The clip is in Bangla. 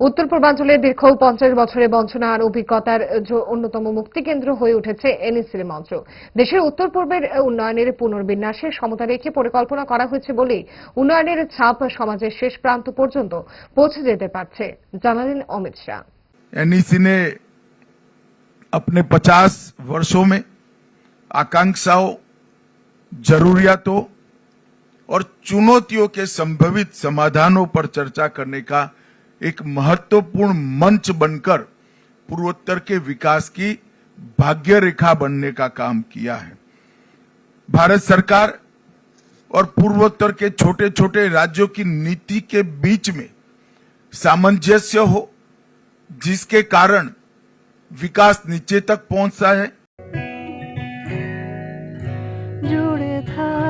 উত্তর পূর্বাঞ্চলের দীর্ঘ পঞ্চাশ বছরের বঞ্চনা আর অভিজ্ঞতার জ- অন্যতম মুক্তিকেন্দ্র হয়ে উঠেছে এনএসির মঞ্চ দেশের উত্তর পূর্বের উন্নয়নের পুনর্বিন্যাসে সমতা রেখে পরিকল্পনা করা হয়েছে বলেই উন্নয়নের ছাপ সমাজের শেষ প্রান্ত পর্যন্ত পৌঁছে যেতে পারছে জানালেন অমিত শাহ एनईसी ने अपने 50 वर्षों में आकांक्षाओं जरूरियातों और चुनौतियों के संभावित समाधानों पर चर्चा करने का एक महत्वपूर्ण मंच बनकर पूर्वोत्तर के विकास की भाग्य रेखा बनने का काम किया है। भारत सरकार और पूर्वोत्तर के छोटे छोटे राज्यों की नीति के बीच में सामंजस्य हो, जिसके कारण विकास नीचे तक पहुँचता है। जुड़े था